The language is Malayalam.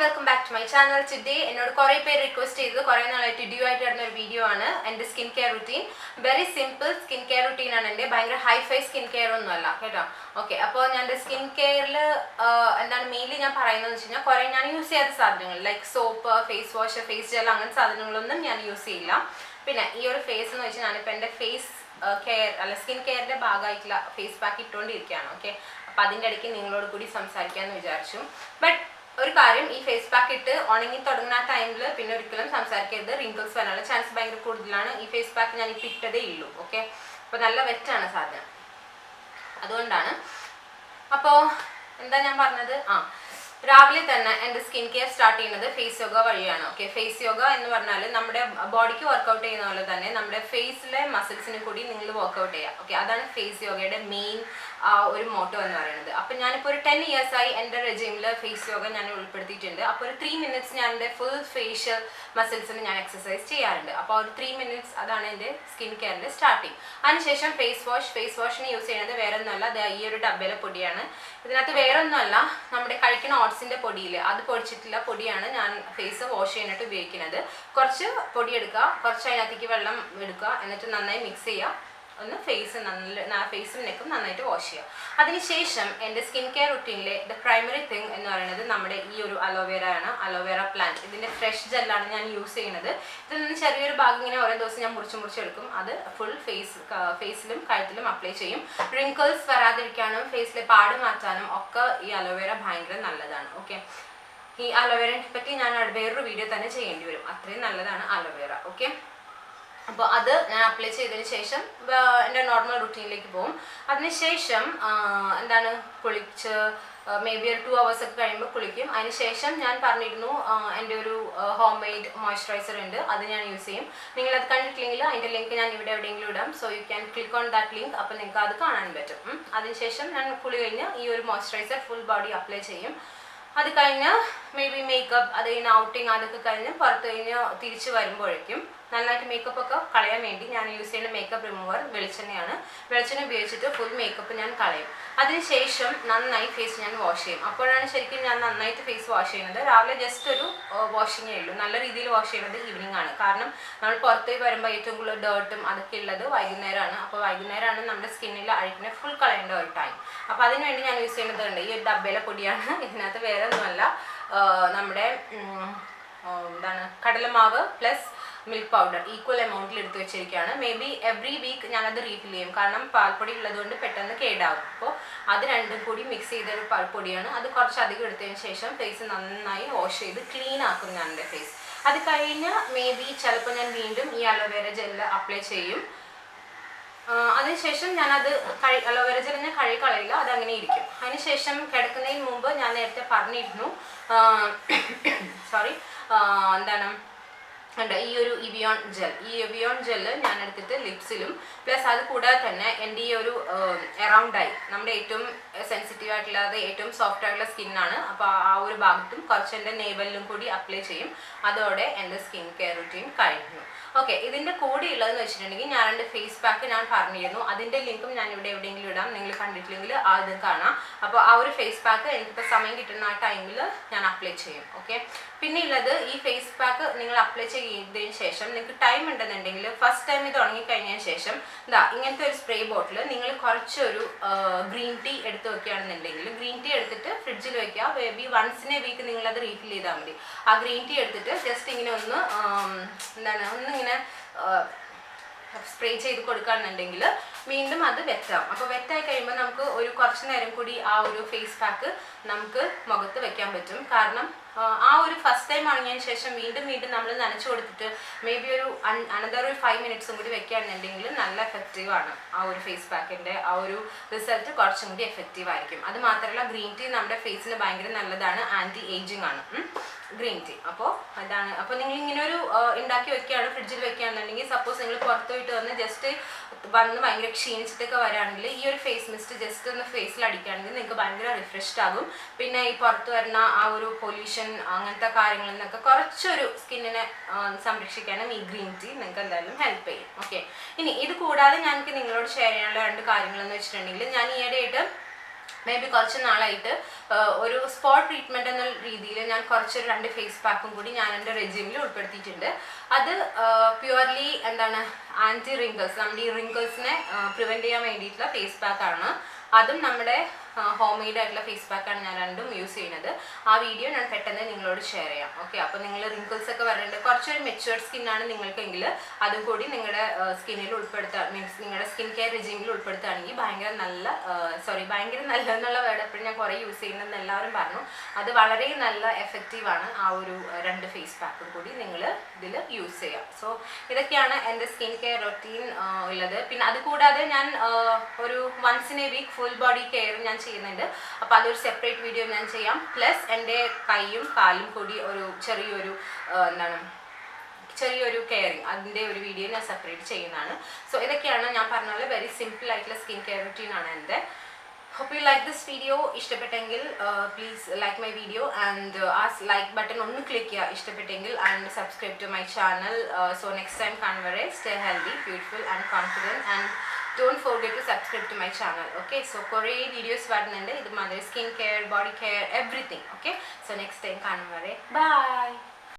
Welcome back to my channel today എന്നോട് കുറേ പേര് റിക്വസ്റ്റ് ചെയ്തത് കുറേ നാളായിട്ട് ഡ്യൂ ആയിട്ട് വരുന്ന ഒരു വീഡിയോ ആണ്. എന്റെ skin care routine very simple skin care routine ആണ് എന്റെ. ഭയങ്കര ഹൈഫൈ സ്കിൻ കെയർ ഒന്നും അല്ല. കേട്ടോ? ഓക്കെ അപ്പോൾ ഞാൻ സ്കിൻ കെയറിൽ എന്താണ് മെയിൻലി ഞാൻ പറയുന്നത് വെച്ച് കഴിഞ്ഞാൽ കുറേ ഞാൻ യൂസ് ചെയ്യാത്ത സാധനങ്ങൾ. Like soap face wash face gel അങ്ങനത്തെ സാധനങ്ങളൊന്നും ഞാൻ യൂസ് ചെയ്യില്ല. പിന്നെ ഈ ഒരു ഫേസ് എന്ന് വെച്ചാൽ ഞാനിപ്പോൾ എന്റെ ഫേസ് കെയർ അല്ല സ്കിൻ കെയറിന്റെ ഭാഗമായിട്ടുള്ള ഫേസ് പാക്ക് ഇട്ടുകൊണ്ടിരിക്കുകയാണ്. ഓക്കെ അപ്പൊ അതിന്റെ ഇടയ്ക്ക് നിങ്ങളോട് കൂടി സംസാരിക്കാമെന്ന് വിചാരിച്ചു. ബട്ട് ഒരു കാര്യം ഈ ഫേസ് പാക്ക് ഇട്ട് ഉണങ്ങി തുടങ്ങുന്ന ആ ടൈമിൽ പിന്നെ ഒരിക്കലും സംസാരിക്കരുത്. റിങ്കിൾസ് വരാനുള്ള ചാൻസ് ഭയങ്കര കൂടുതലാണ്. ഈ ഫേസ് പാക്ക് ഞാൻ ഇപ്പം ഇട്ടതേ ഉള്ളൂ. ഓക്കെ അപ്പോൾ നല്ല വെറ്റാണ് സാധനം. അതുകൊണ്ടാണ്. അപ്പോൾ എന്താ ഞാൻ പറഞ്ഞത്? ആ രാവിലെ തന്നെ എന്റെ സ്കിൻ കെയർ സ്റ്റാർട്ട് ചെയ്യുന്നത് ഫേസ് യോഗ വഴിയാണ് ഓക്കെ ഫേസ് യോഗ എന്ന് പറഞ്ഞാൽ നമ്മുടെ ബോഡിക്ക് വർക്കൗട്ട് ചെയ്യുന്ന പോലെ തന്നെ നമ്മുടെ ഫേസിലെ മസിൽസിന് കൂടി നിങ്ങൾ വർക്കൗട്ട് ചെയ്യുക ഓക്കെ അതാണ് ഫേസ് യോഗയുടെ മെയിൻ ഒരു മോട്ടോ എന്ന് പറയുന്നത്. അപ്പം ഞാനിപ്പോൾ ഒരു ടെൻ ഇയേഴ്സ് ആയി എന്റെ റെജിമിൽ ഫേസ് യോഗ ഞാൻ ഉൾപ്പെടുത്തിയിട്ടുണ്ട്. അപ്പോൾ ഒരു ത്രീ മിനിറ്റ്സ് ഞാൻ എന്റെ ഫുൾ ഫേഷ്യൽ മസിൽസിന് ഞാൻ എക്സസൈസ് ചെയ്യാറുണ്ട്. അപ്പോൾ ഒരു ത്രീ മിനിറ്റ്സ് അതാണ് എന്റെ സ്കിൻ കെയറിന്റെ സ്റ്റാർട്ടിങ് അതിനുശേഷം ഫേസ് വാഷ് ഫേസ് വാഷിന് യൂസ് ചെയ്യുന്നത് വേറെ ഒന്നുമല്ല ഈ ഒരു ഡബ്ബയിലെ പൊടിയാണ്. ഇതിനകത്ത് വേറെ ഒന്നുമല്ല നമ്മുടെ കഴിക്കുന്ന ഓട്സിന്റെ പൊടിയിൽ അത് പൊടിച്ചിട്ടുള്ള പൊടിയാണ് ഞാൻ ഫേസ് വാഷ് ചെയ്യാനായിട്ട് ഉപയോഗിക്കുന്നത്. കുറച്ച് പൊടി എടുക്കുക. കുറച്ച് അതിനകത്തേക്ക് വെള്ളം എടുക്കുക. എന്നിട്ട് നന്നായി മിക്സ് ചെയ്യുക. ഒന്ന് ഫേസ് നല്ല ഫേസും നെക്കും നന്നായിട്ട് വാഷ് ചെയ്യുക. അതിനുശേഷം എന്റെ സ്കിൻ കെയർ റുട്ടീനിലെ ദ പ്രൈമറി തിങ് എന്ന് പറയുന്നത് നമ്മുടെ ഈ ഒരു അലോവേര ആണ്. അലോവേര പ്ലാന്റ് ഇതിന്റെ ഫ്രഷ് ജെല്ലാണ് ഞാൻ യൂസ് ചെയ്യുന്നത്. ഇതിൽ നിന്ന് ചെറിയൊരു ഭാഗം ഇങ്ങനെ ഓരോ ദിവസം ഞാൻ മുറിച്ച് മുറിച്ചെടുക്കും അത് ഫുൾ ഫേസ് ഫേസിലും കഴുത്തിലും അപ്ലൈ ചെയ്യും. റിങ്കിൾസ് വരാതിരിക്കാനും ഫേസിലെ പാട് മാറ്റാനും ഒക്കെ ഈ അലോവേര ഭയങ്കര നല്ലതാണ്. ഓക്കെ ഈ അലോവേരയെ പറ്റി ഞാൻ വേറൊരു വീഡിയോ തന്നെ ചെയ്യേണ്ടി വരും. അത്രയും നല്ലതാണ് അലോവേര ഓക്കെ അപ്പോൾ അത് ഞാൻ അപ്ലൈ ചെയ്തതിന് ശേഷം എന്റെ നോർമൽ റുട്ടീനിലേക്ക് പോകും. അതിനുശേഷം എന്താണ് കുളിച്ച് മേ ബി ഒരു ടു അവേഴ്സ് ഒക്കെ കഴിയുമ്പോൾ കുളിക്കും. അതിനുശേഷം ഞാൻ പറഞ്ഞിരുന്നു എന്റെ ഒരു ഹോം മെയ്ഡ് മോയ്സ്ചറൈസർ ഉണ്ട്. അത് ഞാൻ യൂസ് ചെയ്യും. നിങ്ങൾ അത് കണ്ടിട്ടില്ലെങ്കിൽ അതിന്റെ ലിങ്ക് ഞാൻ ഇവിടെ എവിടെയെങ്കിലും ഇടാം. So you can click on that link അപ്പോൾ നിങ്ങൾക്ക് അത് കാണാൻ പറ്റും. അതിനുശേഷം ഞാൻ കുളി കഴിഞ്ഞ് ഈ ഒരു മോയ്സ്ചറൈസർ ഫുൾ ബോഡി അപ്ലൈ ചെയ്യും. അത് കഴിഞ്ഞ് മേ ബി മേക്കപ്പ് അത് കഴിഞ്ഞ് ഔട്ടിങ് അതൊക്കെ കഴിഞ്ഞ് പുറത്ത് കഴിഞ്ഞ് തിരിച്ച് വരുമ്പോഴേക്കും നന്നായിട്ട് മേക്കപ്പ് ഒക്കെ കളയാൻ വേണ്ടി ഞാൻ യൂസ് ചെയ്യുന്ന മേക്കപ്പ് റിമൂവർ വെളിച്ചെണ്ണയാണ്. വെളിച്ചെണ്ണ ഉപയോഗിച്ചിട്ട് ഫുൾ മേക്കപ്പ് ഞാൻ കളയും. അതിനുശേഷം നന്നായി ഫേസ് ഞാൻ വാഷ് ചെയ്യും. അപ്പോഴാണ് ശരിക്കും ഞാൻ നന്നായിട്ട് ഫേസ് വാഷ് ചെയ്യുന്നത്. രാവിലെ ജസ്റ്റ് ഒരു വാഷിങ്ങേ ഉള്ളൂ. നല്ല രീതിയിൽ വാഷ് ചെയ്യുന്നത് ഈവനിങ് ആണ്. കാരണം നമ്മൾ പുറത്തേക്ക് വരുമ്പോൾ ഏറ്റവും കൂടുതൽ ഡേർട്ടും അതൊക്കെ ഉള്ളത് വൈകുന്നേരമാണ്. അപ്പോൾ വൈകുന്നേരമാണ് നമ്മുടെ സ്കിന്നിൽ അഴുക്കിനെ ഫുൾ കളയേണ്ട ഒരു ടൈം അപ്പോൾ അതിനുവേണ്ടി ഞാൻ യൂസ് ചെയ്യുന്നത് ഈ ഒരു ഡബ്ബയിലെ പൊടിയാണ്. ഇതിനകത്ത് വേറെ ഒന്നുമല്ല നമ്മുടെ എന്താണ് കടലമാവ് പ്ലസ് മിൽക്ക് പൗഡർ ഈക്വൽ എമൗണ്ടിൽ എടുത്തു വെച്ചിരിക്കുകയാണ്. മേ ബി എവറി വീക്ക് ഞാനത് റീഫിൽ ചെയ്യും. കാരണം പാൽപ്പൊടി ഉള്ളതുകൊണ്ട് പെട്ടെന്ന് കേടാകും അപ്പോൾ അത് രണ്ടും കൂടി മിക്സ് ചെയ്തൊരു പാൽപ്പൊടിയാണ്. അത് കുറച്ചധികം എടുത്തതിന് ശേഷം ഫേസ് നന്നായി വാഷ് ചെയ്ത് ക്ലീൻ ആക്കും ഞാൻ എന്റെ ഫേസ് അത് കഴിഞ്ഞ് മേ ബി ചിലപ്പോൾ ഞാൻ വീണ്ടും ഈ അലോവേര ജെല്ല് അപ്ലൈ ചെയ്യും. അതിനുശേഷം ഞാനത് കഴി അലോവേര ജെൽ ഞാൻ കഴുകി കളയില്ല അത് അങ്ങനെ ഇരിക്കും. അതിനുശേഷം കിടക്കുന്നതിന് മുമ്പ് ഞാൻ നേരത്തെ പറഞ്ഞിരുന്നു. സോറി എന്താണ്? ഉണ്ട് ഈ ഒരു ഇവിയോൺ ജെൽ ഈ ഇവിയോൺ ജെല്ല് ഞാൻ എടുത്തിട്ട് ലിപ്സിലും പ്ലസ് അത് കൂടാതെ തന്നെ എന്റെ ഈ ഒരു എറൗണ്ട് ഐ നമ്മുടെ ഏറ്റവും സെൻസിറ്റീവ് ആയിട്ടുള്ളത് ഏറ്റവും സോഫ്റ്റ് ആയിട്ടുള്ള സ്കിന്നാണ് അപ്പോൾ ആ ഒരു ഭാഗത്തും കുറച്ച് എന്റെ നെയ്ബലിലും കൂടി അപ്ലൈ ചെയ്യും. അതോടെ എന്റെ സ്കിൻ കെയർ റുട്ടീൻ കഴിഞ്ഞു. ഓക്കെ ഇതിന്റെ കൂടെ ഉള്ളതെന്ന് വെച്ചിട്ടുണ്ടെങ്കിൽ ഞാൻ എന്റെ ഫേസ് പാക്ക് ഞാൻ പറഞ്ഞിരുന്നു. അതിന്റെ ലിങ്കും ഞാൻ ഇവിടെ എവിടെയെങ്കിലും ഇടാം. നിങ്ങൾ കണ്ടിട്ടില്ലെങ്കിൽ അത് കാണാം. അപ്പോൾ ആ ഒരു ഫേസ് പാക്ക് എനിക്കിപ്പോൾ സമയം കിട്ടുന്ന ആ ടൈമിൽ ഞാൻ അപ്ലൈ ചെയ്യും. ഓക്കെ പിന്നെ ഉള്ളത് ഈ ഫേസ് പാക്ക് നിങ്ങൾ അപ്ലൈ ചെയ്തതിന് ശേഷം നിങ്ങൾക്ക് ടൈം ഉണ്ടെന്നുണ്ടെങ്കിൽ ഫസ്റ്റ് ടൈം ഇത് ഉണങ്ങിക്കഴിഞ്ഞതിന് ശേഷം ഇതാ ഇങ്ങനത്തെ ഒരു സ്പ്രേ ബോട്ടിൽ നിങ്ങൾ കുറച്ചൊരു ഗ്രീൻ ടീ എടുത്ത് വെക്കുകയാണെന്നുണ്ടെങ്കിൽ ഗ്രീൻ ടീ എടുത്തിട്ട് ഫ്രിഡ്ജിൽ വെക്കുക. മേ ബി എ വീക്ക് നിങ്ങൾ അത് റീഫിൽ ചെയ്താൽ മതി. ആ ഗ്രീൻ ടീ എടുത്തിട്ട് ജസ്റ്റ് ഇങ്ങനെ ഒന്ന് എന്താണ് ഒന്നിങ്ങനെ സ്പ്രേ ചെയ്ത് കൊടുക്കുകയാണെന്നുണ്ടെങ്കിൽ വീണ്ടും അത് വെറ്റാം അപ്പോൾ വെറ്റായി കഴിയുമ്പോൾ നമുക്ക് ഒരു കുറച്ച് നേരം കൂടി ആ ഒരു ഫേസ് പാക്ക് നമുക്ക് മുഖത്ത് വെക്കാൻ പറ്റും. കാരണം ആ, ഒരു ഫസ്റ്റ് ടൈം ഉണങ്ങിയതിന് ശേഷം വീണ്ടും വീണ്ടും നമ്മൾ നനച്ചു കൊടുത്തിട്ട് മേ ബി ഒരു അനന്തർ ഒരു ഫൈവ് മിനിറ്റ്സും കൂടി വെക്കുകയാണെന്നുണ്ടെങ്കിൽ നല്ല എഫക്റ്റീവ് ആണ് ആ ഒരു ഫേസ് പാക്കിന്റെ ആ ഒരു റിസൾട്ട് കുറച്ചും കൂടി എഫക്റ്റീവ് ആയിരിക്കും. അത് മാത്രമല്ല ഗ്രീൻ ടീ നമ്മുടെ ഫേസിന് ഭയങ്കര നല്ലതാണ് ആന്റി ഏജിങ് ആണ് ഗ്രീൻ ടീ അപ്പോൾ അതാണ്. അപ്പോൾ നിങ്ങൾ ഇങ്ങനെ ഒരു ഉണ്ടാക്കി വെക്കുകയാണ് ഫ്രിഡ്ജിൽ വെക്കുകയാണെന്നുണ്ടെങ്കിൽ സപ്പോസ് നിങ്ങൾ പുറത്ത് പോയിട്ട് വന്ന് ജസ്റ്റ് വന്ന് ഭയങ്കര ക്ഷീണിച്ചിട്ടൊക്കെ വരാണെങ്കിൽ ഈ ഒരു ഫേസ് മിസ്റ്റ് ജസ്റ്റ് ഒന്ന് ഫേസിൽ അടിക്കുകയാണെങ്കിൽ നിങ്ങൾക്ക് ഭയങ്കര റിഫ്രഷ്ഡ് ആകും. പിന്നെ ഈ പുറത്ത് വരുന്ന ആ ഒരു പൊല്യൂഷൻ അങ്ങനത്തെ കാര്യങ്ങളിൽ നിന്നൊക്കെ കുറച്ചൊരു സ്കിന്നിനെ സംരക്ഷിക്കാനും ഈ ഗ്രീൻ ടീ നിങ്ങൾക്ക് എന്തായാലും ഹെൽപ്പ് ചെയ്യും. ഓക്കെ ഇനി ഇത് കൂടാതെ ഞാൻ നിങ്ങളോട് ഷെയർ ചെയ്യാനുള്ള രണ്ട് കാര്യങ്ങളെന്ന് വെച്ചിട്ടുണ്ടെങ്കിൽ ഞാൻ ഈയിടെയായിട്ട് മേ ബി കുറച്ച് നാളായിട്ട് ഒരു സ്പോട്ട് ട്രീറ്റ്മെന്റ് എന്ന രീതിയിൽ ഞാൻ കുറച്ചൊരു രണ്ട് ഫേസ് പാക്കും കൂടി ഞാൻ എന്റെ റെജ്യൂമിൽ ഉൾപ്പെടുത്തിയിട്ടുണ്ട്. അത് പ്യുവർലി എന്താണ് ആന്റി റിങ്കിൾസ് നമ്മുടെ ഈ റിങ്കിൾസിനെ പ്രിവെന്റ് ചെയ്യാൻ വേണ്ടിയിട്ടുള്ള ഫേസ് പാക്കാണ് അതും നമ്മുടെ ഹോം മെയ്ഡ് ആയിട്ടുള്ള ഫേസ് പാക്കാണ് ഞാൻ രണ്ടും യൂസ് ചെയ്യുന്നത്. ആ വീഡിയോ ഞാൻ പെട്ടെന്ന് നിങ്ങളോട് ഷെയർ ചെയ്യാം. ഓക്കെ അപ്പോൾ നിങ്ങൾ റിങ്കിൾസ് ഒക്കെ വരേണ്ട കുറച്ചൊരു മെച്ചുവേർഡ് സ്കിന്നാണ് നിങ്ങൾക്കെങ്കിൽ അതും കൂടി നിങ്ങളുടെ സ്കിന്നിൽ ഉൾപ്പെടുത്താൻ മീൻസ് നിങ്ങളുടെ സ്കിൻ കെയർ റെജിമിൽ ഉൾപ്പെടുത്തുകയാണെങ്കിൽ ഭയങ്കര നല്ല സോറി ഭയങ്കര നല്ല എന്നുള്ള വേർഡ് എപ്പോഴും ഞാൻ കുറേ യൂസ് ചെയ്യുന്നെന്ന് എല്ലാവരും പറഞ്ഞു. അത് വളരെ നല്ല എഫക്റ്റീവാണ് ആ ഒരു രണ്ട് ഫേസ് പാക്കും കൂടി നിങ്ങൾ ഇതിൽ യൂസ് ചെയ്യാം. സോ ഇതൊക്കെയാണ് എന്റെ സ്കിൻ കെയർ റൊട്ടീൻ ഉള്ളത്. പിന്നെ അതുകൂടാതെ ഞാൻ ഒരു once in a week full body care ഞാൻ ചെയ്യുന്നുണ്ട്. അപ്പോൾ അതൊരു സെപ്പറേറ്റ് വീഡിയോ ഞാൻ ചെയ്യാം. പ്ലസ് എന്റെ കൈയും കാലും കൂടി ഒരു ചെറിയൊരു എന്താണ് ചെറിയൊരു കെയറിങ് അതിന്റെ ഒരു വീഡിയോ ഞാൻ സെപ്പറേറ്റ് ചെയ്യുന്നതാണ്. സോ ഇതൊക്കെയാണ് ഞാൻ പറഞ്ഞ പോലെ വെരി സിമ്പിൾ ആയിട്ടുള്ള സ്കിൻ കെയർ റുട്ടീൻ ആണ് എന്റെ. Hope you like this video ഇഷ്ടപ്പെട്ടെങ്കിൽ please like my video and ആ ലൈക്ക് ബട്ടൺ ഒന്ന് ക്ലിക്ക് ചെയ്യുക ഇഷ്ടപ്പെട്ടെങ്കിൽ and subscribe to my channel so next time കാണുവരെ stay healthy beautiful and confident and don't forget to subscribe to my channel okay so കുറേ വീഡിയോസ് വരുന്നുണ്ട്. ഇതുമാതിരി skin care body care everything okay so next time കാണും വരെ. ബൈ